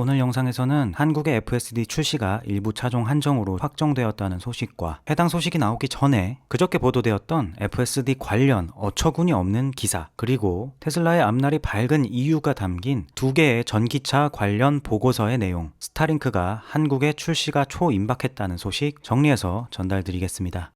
오늘 영상에서는 한국의 FSD 출시가 일부 차종 한정으로 확정되었다는 소식과 해당 소식이 나오기 전에 그저께 보도되었던 FSD 관련 어처구니 없는 기사 그리고 테슬라의 앞날이 밝은 이유가 담긴 두 개의 전기차 관련 보고서의 내용 스타링크가 한국에 출시가 초임박했다는 소식 정리해서 전달드리겠습니다.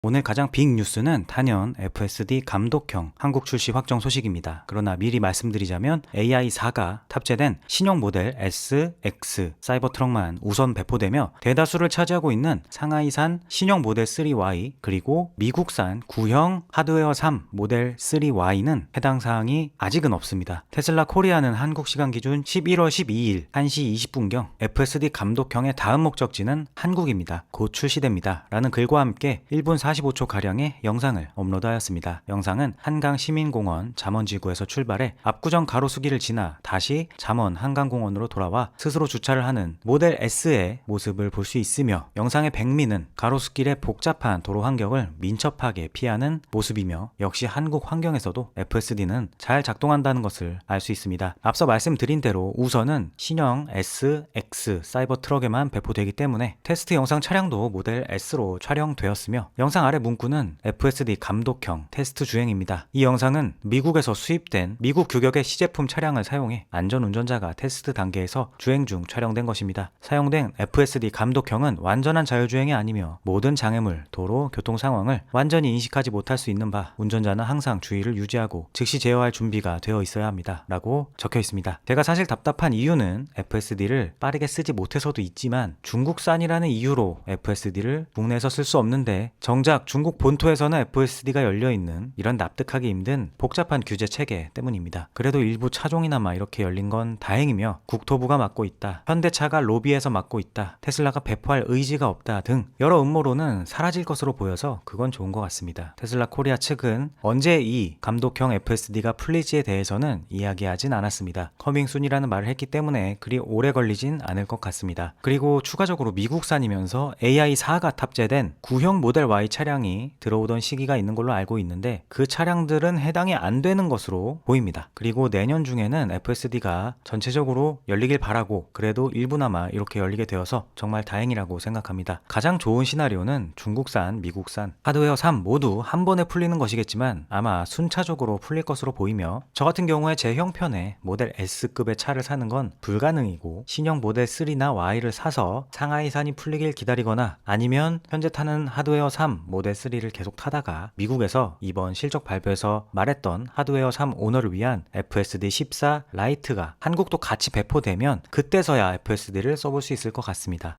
오늘 가장 빅 뉴스는 단연 FSD 감독형 한국 출시 확정 소식입니다. 그러나 미리 말씀드리자면 AI4가 탑재된 신형 모델 S, X 사이버 트럭만 우선 배포되며 대다수를 차지하고 있는 상하이산 신형 모델 3Y 그리고 미국산 구형 하드웨어 3 모델 3Y는 해당 사항이 아직은 없습니다. 테슬라 코리아는 한국 시간 기준 11월 12일 1시 20분경 FSD 감독형의 다음 목적지는 한국입니다. 곧 출시됩니다. 라는 글과 함께 1분 45초 가량의 영상을 업로드하였습니다. 영상은 한강 시민공원 잠원지구에서 출발해 압구정 가로수길을 지나 다시 잠원 한강공원으로 돌아와 스스로 주차를 하는 모델 S의 모습을 볼 수 있으며 영상의 백미는 가로수길의 복잡한 도로 환경을 민첩하게 피하는 모습이며 역시 한국 환경에서도 FSD는 잘 작동한다는 것을 알 수 있습니다. 앞서 말씀드린 대로 우선은 신형 S, X 사이버 트럭에만 배포되기 때문에 테스트 영상 차량도 모델 S로 촬영되었으며 영상 아래 문구는 FSD 감독형 테스트 주행입니다. 이 영상은 미국에서 수입된 미국 규격의 시제품 차량을 사용해 안전 운전자가 테스트 단계에서 주행 중 촬영된 것입니다. 사용된 FSD 감독형은 완전한 자율주행이 아니며 모든 장애물, 도로, 교통 상황을 완전히 인식하지 못할 수 있는 바 운전자는 항상 주의를 유지하고 즉시 제어할 준비가 되어 있어야 합니다. 라고 적혀 있습니다. 제가 사실 답답한 이유는 FSD를 빠르게 쓰지 못해서도 있지만 중국산이라는 이유로 FSD를 국내에서 쓸 수 없는데 정작 중국 본토에서는 FSD가 열려 있는 이런 납득하기 힘든 복잡한 규제 체계 때문입니다. 그래도 일부 차종이나마 이렇게 열린 건 다행이며 국토부가 맡고 있다. 현대차가 로비에서 맡고 있다. 테슬라가 배포할 의지가 없다 등 여러 음모론은 사라질 것으로 보여서 그건 좋은 것 같습니다. 테슬라 코리아 측은 언제 이 감독형 FSD가 풀리지에 대해서는 이야기하진 않았습니다. 커밍순이라는 말을 했기 때문에 그리 오래 걸리진 않을 것 같습니다. 그리고 추가적으로 미국산이면서 AI4가 탑재된 구형 모델 Y 차 량이 들어오던 시기가 있는 걸로 알고 있는데 그 차량들은 해당이 안 되는 것으로 보입니다. 그리고 내년 중에는 FSD가 전체적으로 열리길 바라고 그래도 일부나마 이렇게 열리게 되어서 정말 다행이라고 생각합니다. 가장 좋은 시나리오는 중국산, 미국산, 하드웨어 3 모두 한 번에 풀리는 것이겠지만 아마 순차적으로 풀릴 것으로 보이며 저 같은 경우에 제 형편에 모델 S급의 차를 사는 건 불가능이고 신형 모델 3나 Y를 사서 상하이산이 풀리길 기다리거나 아니면 현재 타는 하드웨어 3 모델 3를 계속 타다가 미국에서 이번 실적 발표에서 말했던 하드웨어 3 오너를 위한 FSD 14 라이트가 한국도 같이 배포되면 그때서야 FSD를 써볼 수 있을 것 같습니다.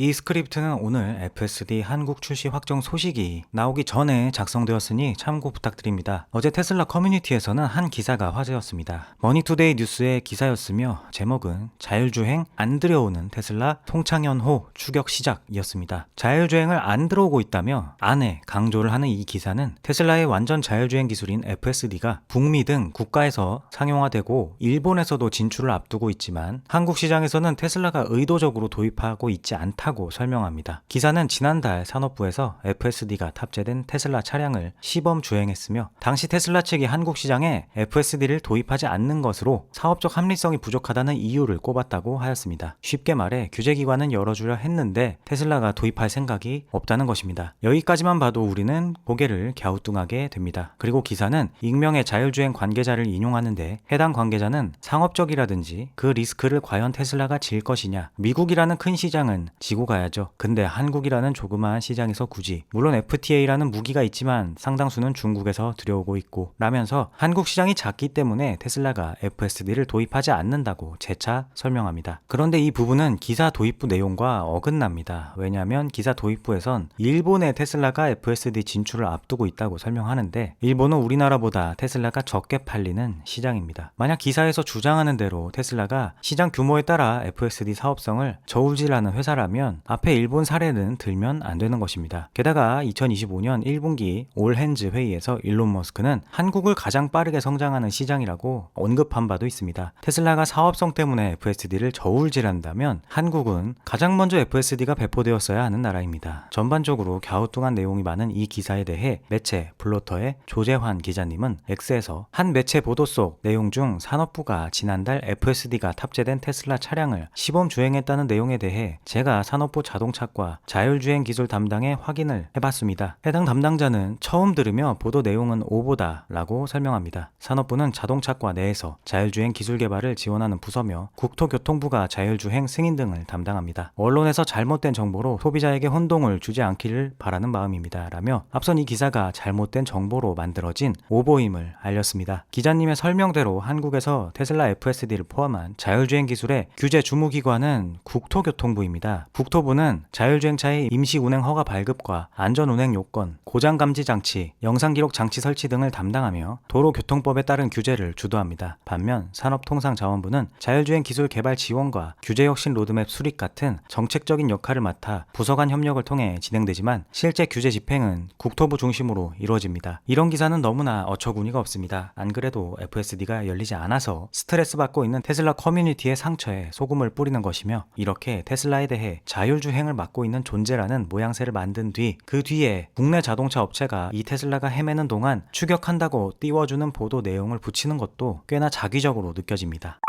이 스크립트는 오늘 FSD 한국 출시 확정 소식이 나오기 전에 작성되었으니 참고 부탁드립니다. 어제 테슬라 커뮤니티에서는 한 기사가 화제였습니다. 머니투데이 뉴스의 기사였으며 제목은 자율주행 안 들여오는 테슬라 통창연호 추격 시작이었습니다. 자율주행을 안 들어오고 있다며 안에 강조를 하는 이 기사는 테슬라의 완전 자율주행 기술인 FSD가 북미 등 국가에서 상용화되고 일본에서도 진출을 앞두고 있지만 한국 시장에서는 테슬라가 의도적으로 도입하고 있지 않다 고 설명합니다. 기사는 지난달 산업부에서 FSD가 탑재된 테슬라 차량을 시범 주행했으며 당시 테슬라 측이 한국 시장에 FSD를 도입하지 않는 것으로 사업적 합리성이 부족하다는 이유를 꼽았다고 하였습니다. 쉽게 말해 규제기관은 열어주려 했는데 테슬라가 도입할 생각이 없다는 것입니다. 여기까지만 봐도 우리는 고개를 갸우뚱하게 됩니다. 그리고 기사는 익명의 자율주행 관계자를 인용하는데 해당 관계자는 상업적이라든지 그 리스크를 과연 테슬라가 질 것이냐 미국이라는 큰 시장은 지고 가야죠. 근데 한국이라는 조그마한 시장에서 굳이 물론 FTA라는 무기가 있지만 상당수는 중국에서 들여오고 있고 라면서 한국 시장이 작기 때문에 테슬라가 FSD를 도입하지 않는다고 재차 설명합니다. 그런데 이 부분은 기사 도입부 내용과 어긋납니다. 왜냐하면 기사 도입부에선 일본의 테슬라가 FSD 진출을 앞두고 있다고 설명하는데 일본은 우리나라보다 테슬라가 적게 팔리는 시장입니다. 만약 기사에서 주장하는 대로 테슬라가 시장 규모에 따라 FSD 사업성을 저울질하는 회사라면 있다면 앞에 일본 사례는 들면 안 되는 것입니다. 게다가 2025년 1분기 올핸즈 회의에서 일론 머스크는 한국을 가장 빠르게 성장하는 시장이라고 언급한 바도 있습니다. 테슬라가 사업성 때문에 FSD를 저울질한다면 한국은 가장 먼저 FSD가 배포되었어야 하는 나라입니다. 전반적으로 갸우뚱한 내용이 많은 이 기사에 대해 매체 블로터의 조재환 기자님은 X에서 한 매체 보도 속 내용 중 산업부가 지난달 FSD가 탑재된 테슬라 차량을 시범 주행했다는 내용에 대해 제가 산업부 자동차과 자율주행 기술 담당에 확인을 해봤습니다. 해당 담당자는 처음 들으며 보도 내용은 오보다 라고 설명합니다. 산업부는 자동차과 내에서 자율주행 기술 개발을 지원하는 부서며 국토교통부가 자율주행 승인 등을 담당합니다. 언론에서 잘못된 정보로 소비자에게 혼동을 주지 않기를 바라는 마음입니다. 라며 앞선 이 기사가 잘못된 정보로 만들어진 오보임을 알렸습니다. 기자님의 설명대로 한국에서 테슬라 FSD를 포함한 자율주행 기술의 규제 주무기관은 국토교통부입니다. 국토부는 자율주행차의 임시 운행 허가 발급과 안전 운행 요건, 고장 감지 장치, 영상 기록 장치 설치 등을 담당하며 도로교통법에 따른 규제를 주도합니다. 반면 산업통상자원부는 자율주행 기술 개발 지원과 규제 혁신 로드맵 수립 같은 정책적인 역할을 맡아 부서 간 협력을 통해 진행되지만 실제 규제 집행은 국토부 중심으로 이루어집니다. 이런 기사는 너무나 어처구니가 없습니다. 안 그래도 FSD가 열리지 않아서 스트레스 받고 있는 테슬라 커뮤니티의 상처에 소금을 뿌리는 것이며 이렇게 테슬라에 대해 자율주행을 맡고 있는 존재라는 모양새를 만든 뒤 그 뒤에 국내 자동차 업체가 이 테슬라가 헤매는 동안 추격한다고 띄워주는 보도 내용을 붙이는 것도 꽤나 자기적으로 느껴집니다.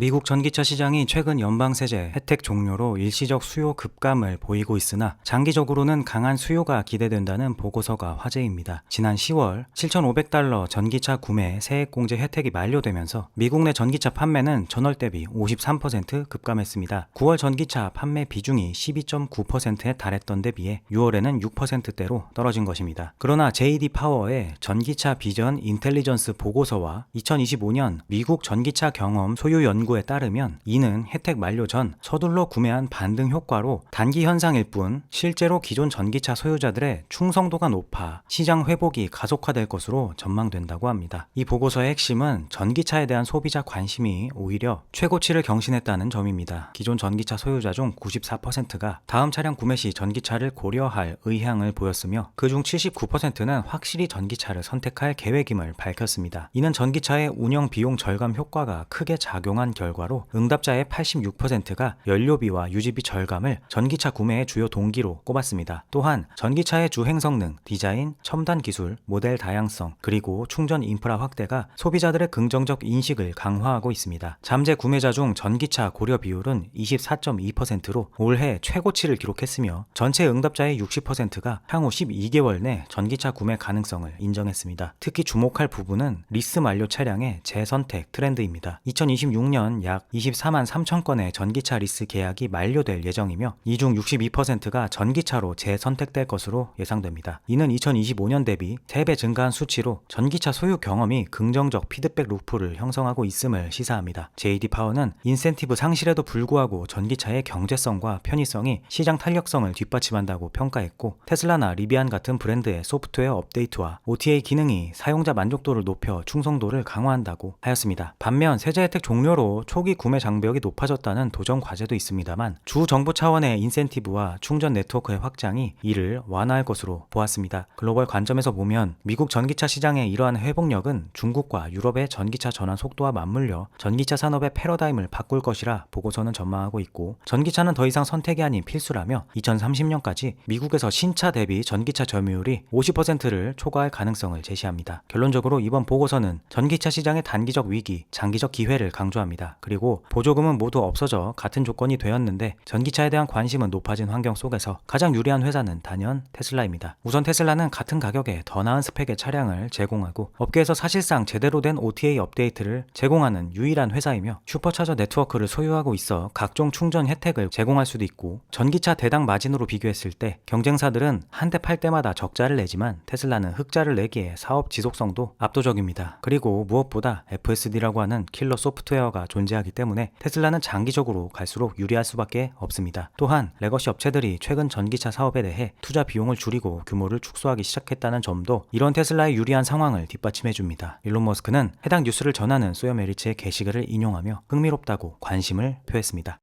미국 전기차 시장이 최근 연방세제 혜택 종료로 일시적 수요 급감을 보이고 있으나 장기적으로는 강한 수요가 기대된다는 보고서가 화제입니다. 지난 10월 7,500달러 전기차 구매 세액공제 혜택이 만료되면서 미국 내 전기차 판매는 전월 대비 53% 급감했습니다. 9월 전기차 판매 비중이 12.9%에 달했던 데 비해 6월에는 6%대로 떨어진 것입니다. 그러나 JD 파워의 전기차 비전 인텔리전스 보고서와 2025년 미국 전기차 경험 소유 연구 연구에 따르면 이는 혜택 만료 전 서둘러 구매한 반등 효과로 단기 현상일 뿐 실제로 기존 전기차 소유자들의 충성도가 높아 시장 회복이 가속화될 것으로 전망된다고 합니다. 이 보고서의 핵심은 전기차에 대한 소비자 관심이 오히려 최고치를 경신했다는 점입니다. 기존 전기차 소유자 중 94%가 다음 차량 구매 시 전기차를 고려할 의향을 보였으며 그중 79%는 확실히 전기차를 선택할 계획임을 밝혔습니다. 이는 전기차의 운영 비용 절감 효과가 크게 작용한 결과로 응답자의 86%가 연료비와 유지비 절감을 전기차 구매의 주요 동기로 꼽았습니다. 또한 전기차의 주행 성능, 디자인, 첨단 기술, 모델 다양성, 그리고 충전 인프라 확대가 소비자들의 긍정적 인식을 강화하고 있습니다. 잠재 구매자 중 전기차 고려 비율은 24.2%로 올해 최고치를 기록했으며 전체 응답자의 60%가 향후 12개월 내 전기차 구매 가능성을 인정했습니다. 특히 주목할 부분은 리스 만료 차량의 재선택 트렌드입니다. 2026년 내년 약 24만 3천 건의 전기차 리스 계약이 만료될 예정이며 이 중 62%가 전기차로 재선택될 것으로 예상됩니다. 이는 2025년 대비 3배 증가한 수치로 전기차 소유 경험이 긍정적 피드백 루프를 형성하고 있음을 시사합니다. JD 파워는 인센티브 상실에도 불구하고 전기차의 경제성과 편의성이 시장 탄력성을 뒷받침한다고 평가했고 테슬라나 리비안 같은 브랜드의 소프트웨어 업데이트와 OTA 기능이 사용자 만족도를 높여 충성도를 강화한다고 하였습니다. 반면 세제 혜택 종료로 초기 구매 장벽이 높아졌다는 도전 과제도 있습니다만 주 정부 차원의 인센티브와 충전 네트워크의 확장이 이를 완화할 것으로 보았습니다. 글로벌 관점에서 보면 미국 전기차 시장의 이러한 회복력은 중국과 유럽의 전기차 전환 속도와 맞물려 전기차 산업의 패러다임을 바꿀 것이라 보고서는 전망하고 있고 전기차는 더 이상 선택이 아닌 필수라며 2030년까지 미국에서 신차 대비 전기차 점유율이 50%를 초과할 가능성을 제시합니다. 결론적으로 이번 보고서는 전기차 시장의 단기적 위기, 장기적 기회를 강조합니다. 그리고 보조금은 모두 없어져 같은 조건이 되었는데 전기차에 대한 관심은 높아진 환경 속에서 가장 유리한 회사는 단연 테슬라입니다. 우선 테슬라는 같은 가격에 더 나은 스펙의 차량을 제공하고 업계에서 사실상 제대로 된 OTA 업데이트를 제공하는 유일한 회사이며 슈퍼차저 네트워크를 소유하고 있어 각종 충전 혜택을 제공할 수도 있고 전기차 대당 마진으로 비교했을 때 경쟁사들은 한 대 팔 때마다 적자를 내지만 테슬라는 흑자를 내기에 사업 지속성도 압도적입니다. 그리고 무엇보다 FSD라고 하는 킬러 소프트웨어가 존재 존재하기 때문에 테슬라는 장기적으로 갈수록 유리할 수밖에 없습니다. 또한 레거시 업체들이 최근 전기차 사업에 대해 투자 비용을 줄이고 규모를 축소하기 시작했다는 점도 이런 테슬라의 유리한 상황을 뒷받침해 줍니다. 일론 머스크는 해당 뉴스를 전하는 소여 메리츠의 게시글을 인용하며 흥미롭다고 관심을 표했습니다.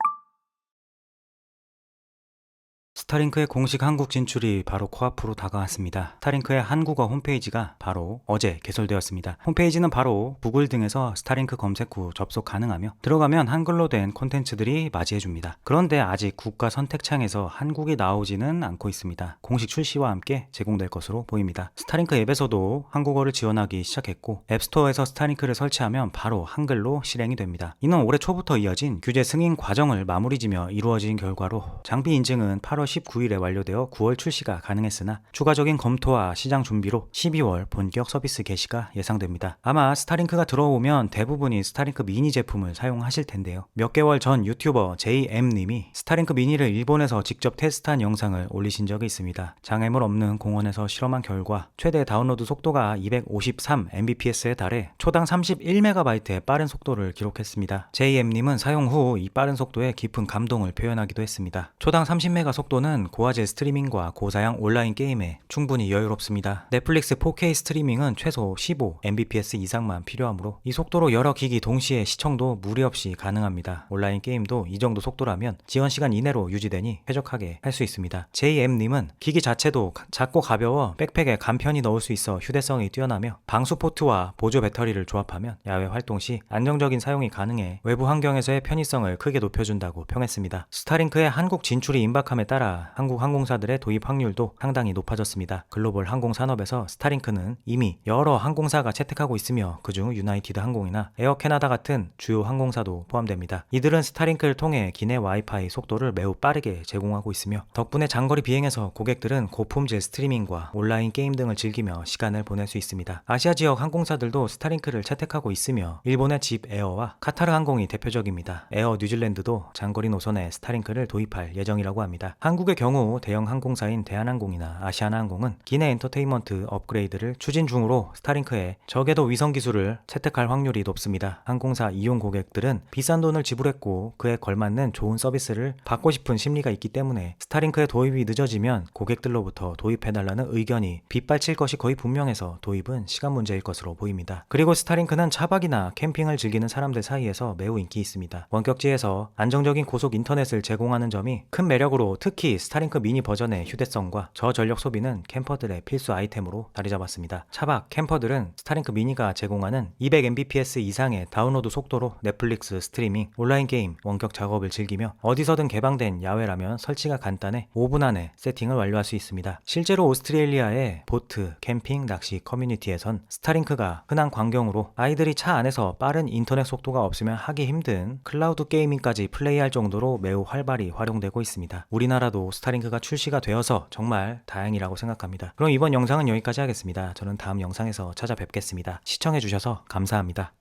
스타링크의 공식 한국 진출이 바로 코앞으로 다가왔습니다. 스타링크의 한국어 홈페이지가 바로 어제 개설되었습니다. 홈페이지는 바로 구글 등에서 스타링크 검색 후 접속 가능하며 들어가면 한글로 된 콘텐츠들이 맞이해줍니다. 그런데 아직 국가 선택창에서 한국이 나오지는 않고 있습니다. 공식 출시와 함께 제공될 것으로 보입니다. 스타링크 앱에서도 한국어를 지원하기 시작했고 앱스토어에서 스타링크를 설치하면 바로 한글로 실행이 됩니다. 이는 올해 초부터 이어진 규제 승인 과정을 마무리 지며 이루어진 결과로 장비 인증은 8월 19일에 완료되어 9월 출시가 가능했으나 추가적인 검토와 시장 준비로 12월 본격 서비스 개시가 예상됩니다. 아마 스타링크가 들어오면 대부분이 스타링크 미니 제품을 사용하실 텐데요. 몇 개월 전 유튜버 JM님이 스타링크 미니를 일본에서 직접 테스트한 영상을 올리신 적이 있습니다. 장애물 없는 공원에서 실험한 결과 최대 다운로드 속도가 253 Mbps에 달해 초당 31MB의 빠른 속도를 기록했습니다. JM님은 사용 후 이 빠른 속도에 깊은 감동을 표현하기도 했습니다. 초당 30메가 속도 는 고화질 스트리밍과 고사양 온라인 게임에 충분히 여유롭습니다. 넷플릭스 4K 스트리밍은 최소 15 Mbps 이상만 필요하므로 이 속도로 여러 기기 동시에 시청도 무리 없이 가능합니다. 온라인 게임도 이 정도 속도라면 지원 시간 이내로 유지되니 쾌적하게 할 수 있습니다. JM님은 기기 자체도 가- 작고 가벼워 백팩에 간편히 넣을 수 있어 휴대성이 뛰어나며 방수 포트와 보조 배터리를 조합하면 야외 활동 시 안정적인 사용이 가능해 외부 환경에서의 편의성을 크게 높여준다고 평했습니다. 스타링크의 한국 진출이 임박함에 따라 한국 항공사들의 도입 확률도 상당히 높아졌습니다. 글로벌 항공 산업에서 스타링크는 이미 여러 항공사가 채택하고 있으며 그중 유나이티드 항공이나 에어 캐나다 같은 주요 항공사도 포함됩니다. 이들은 스타링크를 통해 기내 와이파이 속도를 매우 빠르게 제공하고 있으며 덕분에 장거리 비행에서 고객들은 고품질 스트리밍과 온라인 게임 등을 즐기며 시간을 보낼 수 있습니다. 아시아 지역 항공사들도 스타링크를 채택하고 있으며 일본의 집 에어와 카타르 항공이 대표적입니다. 에어 뉴질랜드도 장거리 노선에 스타링크를 도입할 예정이라고 합니다. 의 경우 대형 항공사인 대한항공이나 아시아나항공은 기내 엔터테인먼트 업그레이드를 추진 중으로 스타링크에 적에도 위성 기술을 채택할 확률이 높습니다. 항공사 이용 고객들은 비싼 돈을 지불했고 그에 걸맞는 좋은 서비스를 받고 싶은 심리가 있기 때문에 스타링크의 도입이 늦어지면 고객들로부터 도입해달라는 의견이 빗발칠 것이 거의 분명해서 도입은 시간 문제일 것으로 보입니다. 그리고 스타링크는 차박이나 캠핑을 즐기는 사람들 사이에서 매우 인기 있습니다. 원격지에서 안정적인 고속 인터넷을 제공하는 점이 큰 매력으로 특히 스타링크 미니 버전의 휴대성과 저전력 소비는 캠퍼들의 필수 아이템으로 자리 잡았습니다. 차박 캠퍼들은 스타링크 미니가 제공하는 200mbps 이상의 다운로드 속도로 넷플릭스 스트리밍, 온라인 게임, 원격 작업을 즐기며 어디서든 개방된 야외라면 설치가 간단해 5분 안에 세팅을 완료할 수 있습니다. 실제로 오스트레일리아의 보트, 캠핑, 낚시 커뮤니티에선 스타링크가 흔한 광경으로 아이들이 차 안에서 빠른 인터넷 속도가 없으면 하기 힘든 클라우드 게이밍까지 플레이할 정도로 매우 활발히 활용되고 있습니다. 우리 나라도 스타링크가 출시가 되어서 정말 다행이라고 생각합니다. 그럼 이번 영상은 여기까지 하겠습니다. 저는 다음 영상에서 찾아뵙겠습니다. 시청해주셔서 감사합니다.